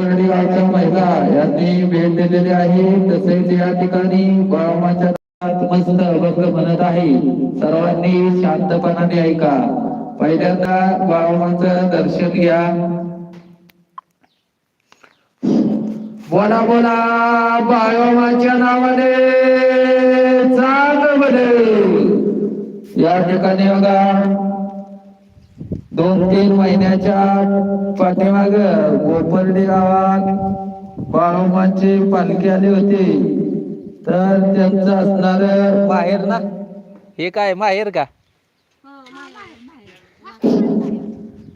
कोरडी गावच्या महिला यांनी भेट दिलेली आहे. तसेच या ठिकाणी बाळमाच्या मस्त अभंग म्हणत आहे. सर्वांनी शांतपणाने ऐका. पहिल्यांदा बाळमाचं दर्शन घ्या. बोला बोला बाळमाच्या नावाने चांग या ठिकाणी बघा. दोन तीन महिन्याच्या पाठीमाग गोपर्डी गावात बाळोमाची पालखी आली होती. तर त्यांचं असणार माहेर ना? हे काय माहेर का?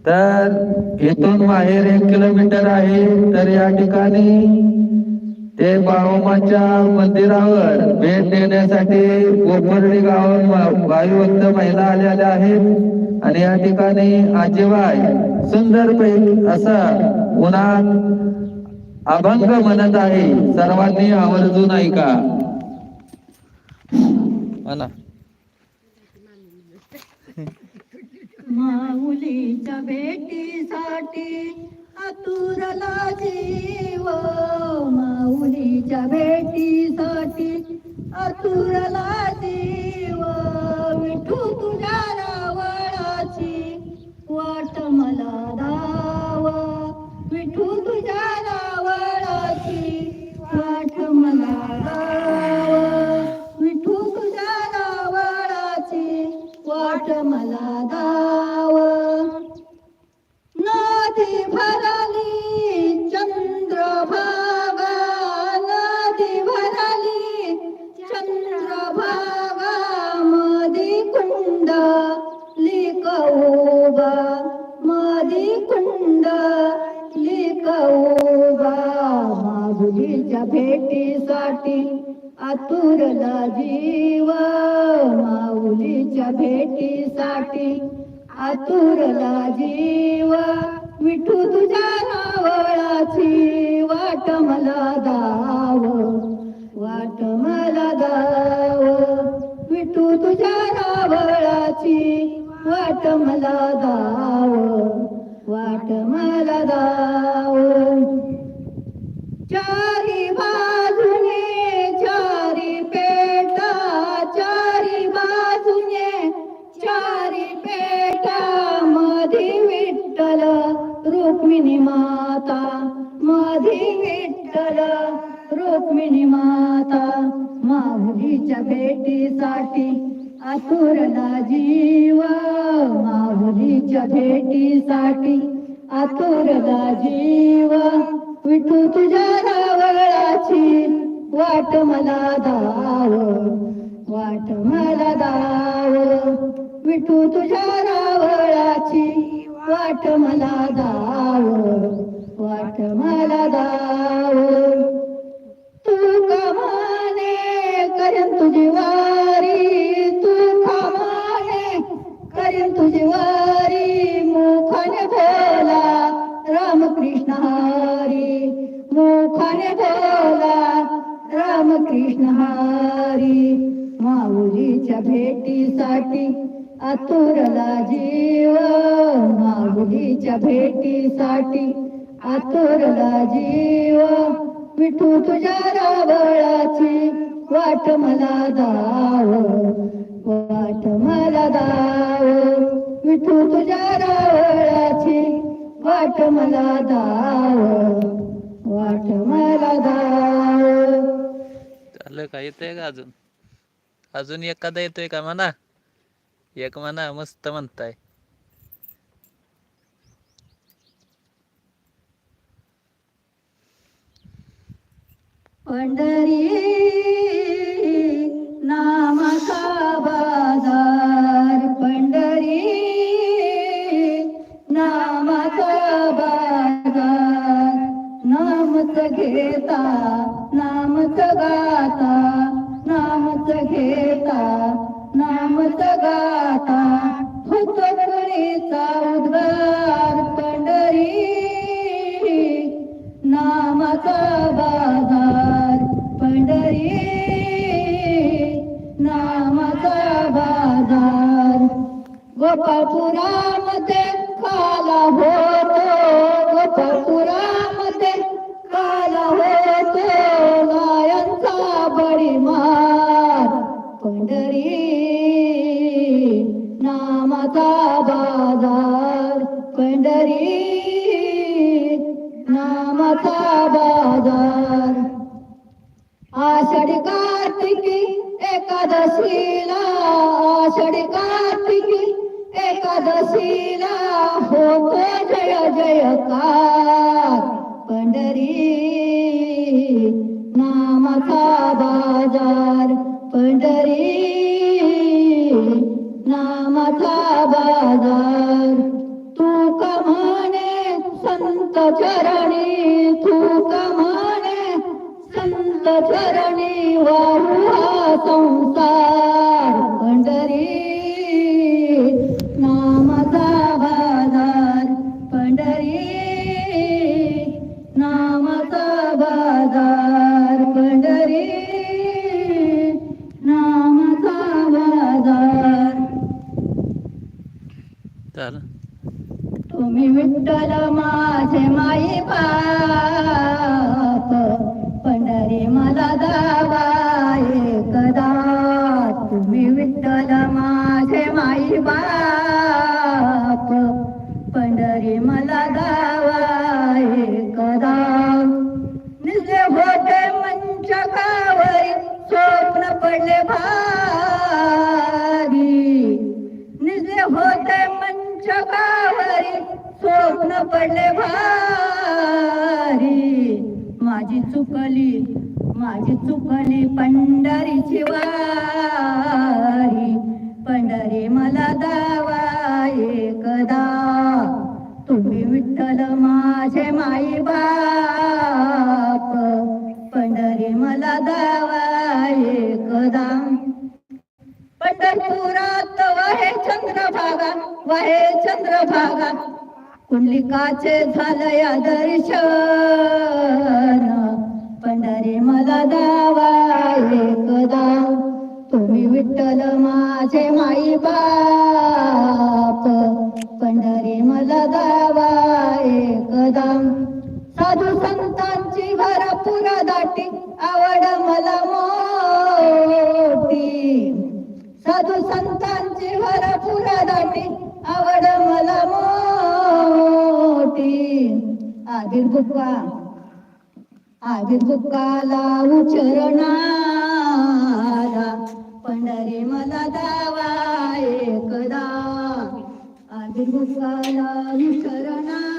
तर इथून बाहेर एक किलोमीटर आहे तर या ठिकाणी ते बाळोमाच्या मंदिरावर भेट देण्यासाठी गोपर्डी गावात वायुभक्त महिला आलेल्या आहेत. आणि या ठिकाणी आजीबाई सुंदर पैकी असा उन्हात अभंग म्हणत आहे. सर्वांनी आवर्जून ऐका. म्हणा. माऊलीच्या भेटीसाठी आतुरला जीव माऊलीच्या भेटीसाठी. आतुरला जीव विठू तुझ्या जीव माऊलीच्या भेटीसाठी आतुरला जीव. विठू तुझ्या नावळाची वाट मला दाव. वाट मला दाव. विठू तुझ्या नावळाची वाट मला दाव. रुक्मिणी माता माऊलीच्या भेटीसाठी आतुरला जीव माऊलीच्या भेटीसाठी आतुरला जीव विठू तुझ्या नावळाची वाट मला दाव वाट मला दाव. विठू तुझ्या नावळाची वाट मला दाव. कृष्ण हरी मुखाने बोला रामकृष्ण हरी. माऊलीच्या भेटीसाठी आतुरला जीव माऊलीच्या भेटीसाठी आतुरला जीव. विठू तुझ्या रावळाची वाट मला दाव वाट मला दाव. विठू तुझ्या रावळाची वाट मला दाव वाट मला दाव. चाललं का? येतंय का अजून? अजून एखादा येतोय का म्हणा? एक म्हणा मस्त म्हणताय. पंढरी नामच गाता नामच घेता नामच गाता. होतो कळीचा उद्गार पंढरी नामाचा बाजार पंढरी नामाचा बाजार. गोपापुरामध्ये खाला होतो नामाचा चुकली माझी चुकली पंढरीची वारी पंढरी मला दावा एकदा. तुम्ही विठ्ठल माझे माई बाप. पंढरी मला दावा एकदा. पंढरपुरात वहे चंद्रभागा वाहे चंद्रभागा. कुंडलिकाचे झालं या दर्शन. पंढरी मला दावा एकदा तुम्ही विठ्ठल माझे माई बाप. पंढरी मला दावा एकदा साधू संतांची घरपुर दाटी आवड मला मोठी. साधू संतांची घरपुर दाटी आवड मला मोठी. आधी बुका आदिर बुकाला उचरणारा पंढरी मला दावा एकदा. आदिर बुकाला उचरणारा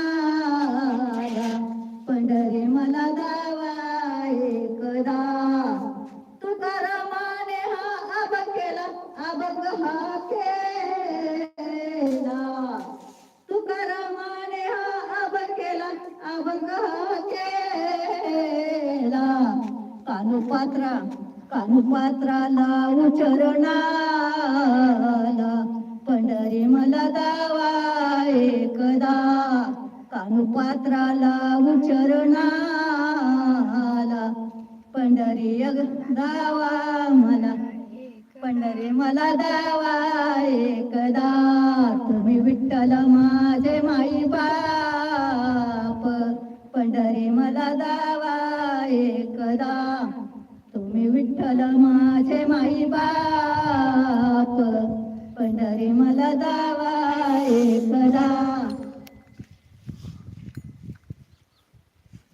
पात्राला उचरणाला. पंढरी मला दावा एकदा कानुपात्राला उचरणाला. पंढरी अग दावा मला पंढरी मला दावा एकदा. तुम्ही विठ्ठल माझे माई बाप विठ्ठल माझे माई बाप पंढरी मला दावा एकदा.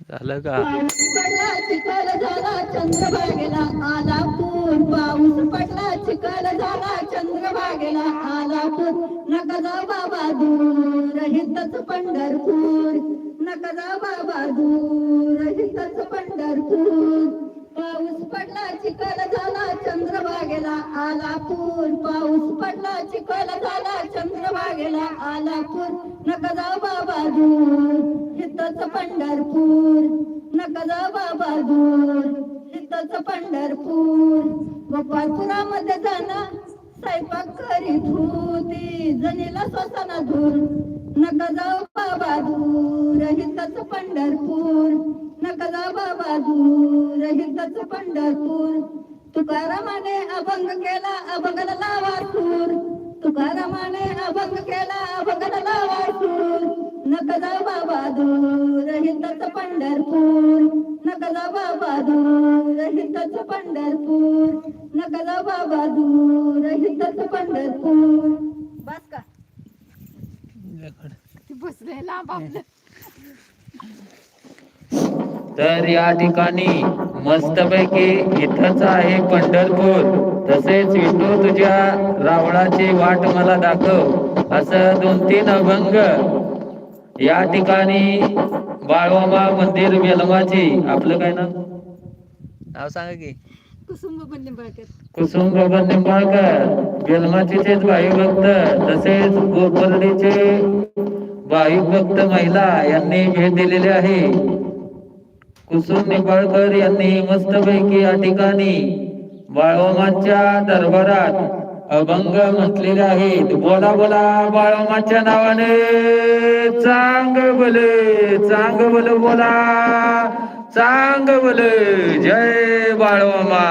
झालं का? पाऊस पडला चिखल झाला चंद्रभागेला आला पूर पाऊस पडला चिखल झाला चंद्रभागेला आला पूर नका बाबा दूर हितच पंढरपूर. नका बाबा दूर हितच पंढरपूर. पाऊस पडला चिखल झाला चंद्रभागेला आला पूर. पाऊस पडला चिखल झाला चंद्रभागेला आला पूर. नका जा बाबा दूर हितच पंढरपूर. नका जा बाबा दूर हितच पंढरपूर. गोपाळपुरामध्ये जाणं स्वयंपाक करीत होती जणीला स्वसाना धूर. नका जाऊ बाबा दूर हितच पंढरपूर. बाबा दूर हिंदच पंढरपूर. तुकारामाने अभंग केला अभंगला लावा सूर. तुकारामाने अभंग केला अभंगला लावा सूर. नका जा बाबा दूर हिंदच पंढरपूर. नका जा बाबा दूर हिंदच पंढरपूर. नका जा बाबा दूर हिंदच पंढरपूर. बस का? बसले लांब आपलं तर या ठिकाणी मस्तपैकी इथंच आहे पंढरपूर. तसेच विठू तुझ्या रावणाची वाट मला दाखव. असं दोन तीन अभंग. या ठिकाणी बाळवामा मंदिर बेलमाची आपलं काय ना नाव सांगा की. कुसुंब पण निंबाळकर निंबाळकर बेलमाचीचेच भाईभक्त तसेच गोपर्डीचे भाईभक्त महिला यांनी भेट दिलेली आहे. कुसुम निंबाळकर यांनी मस्तपैकी या ठिकाणी बाळोमाच्या दरबारात अभंग म्हटलेले आहेत. बोला बोला बाळोमाच्या नावाने. चांग बोले चांग बल बोला. चांग बल जय बाळोमा.